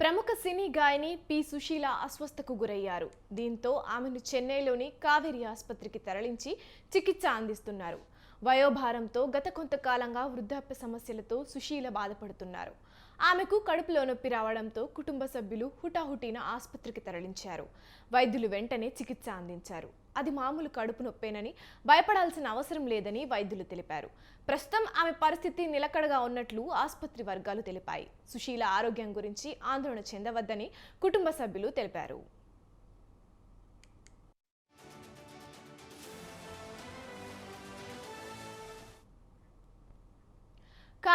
ప్రముఖ సినీ గాయని పి. సుశీల అస్వస్థకు గురయ్యారు. దీంతో ఆమెను చెన్నైలోని కావేరి ఆసుపత్రికి తరలించి చికిత్స అందిస్తున్నారు. వయోభారంతో గత కొంతకాలంగా వృద్ధాప్య సమస్యలతో సుశీల బాధపడుతున్నారు. ఆమెకు కడుపులో నొప్పి రావడంతో కుటుంబ సభ్యులు హుటాహుటిన ఆసుపత్రికి తరలించారు. వైద్యులు వెంటనే చికిత్స అందించారు. అది మామూలు కడుపు నొప్పేనని భయపడాల్సిన అవసరం లేదని వైద్యులు తెలిపారు. ప్రస్తుతం ఆమె పరిస్థితి నిలకడగా ఉన్నట్లు ఆసుపత్రి వర్గాలు తెలిపాయి. సుశీల ఆరోగ్యం గురించి ఆందోళన చెందవద్దని కుటుంబ సభ్యులు తెలిపారు.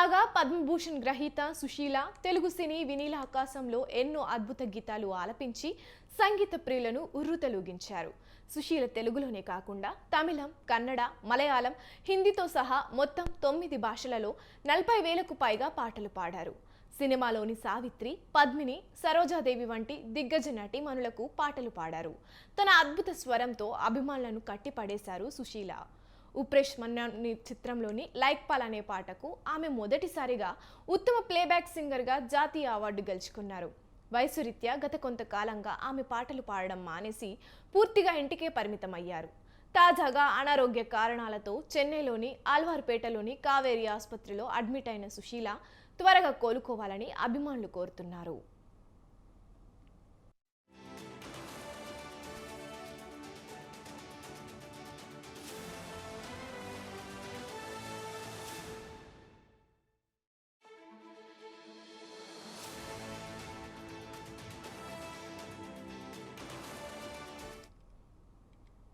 కాగా పద్మభూషణ్ గ్రహీత సుశీల తెలుగు సినీ వినీల ఆకాశంలో ఎన్నో అద్భుత గీతాలు ఆలపించి సంగీత ప్రియులను ఉర్రుతలూగించారు. సుశీల తెలుగులోనే కాకుండా తమిళం కన్నడ మలయాళం హిందీతో సహా మొత్తం తొమ్మిది భాషలలో నలభై వేలకు పైగా పాటలు పాడారు. సినిమాలోని సావిత్రి పద్మిని సరోజాదేవి వంటి దిగ్గజ నటీమణులకు పాటలు పాడారు. తన అద్భుత స్వరంతో అభిమానులను కట్టిపడేశారు సుశీల. ఉప్రేష్ మన్నాని చిత్రంలోని లైక్ పాల్ అనే పాటకు ఆమె మొదటిసారిగా ఉత్తమ ప్లేబ్యాక్ సింగర్గా జాతీయ అవార్డు గెలుచుకున్నారు. వయసు రీత్యా గత కొంతకాలంగా ఆమె పాటలు పాడడం మానేసి పూర్తిగా ఇంటికే పరిమితమయ్యారు. తాజాగా అనారోగ్య కారణాలతో చెన్నైలోని ఆల్వార్పేటలోని కావేరి ఆసుపత్రిలో అడ్మిట్ అయిన సుశీల త్వరగా కోలుకోవాలని అభిమానులు కోరుతున్నారు.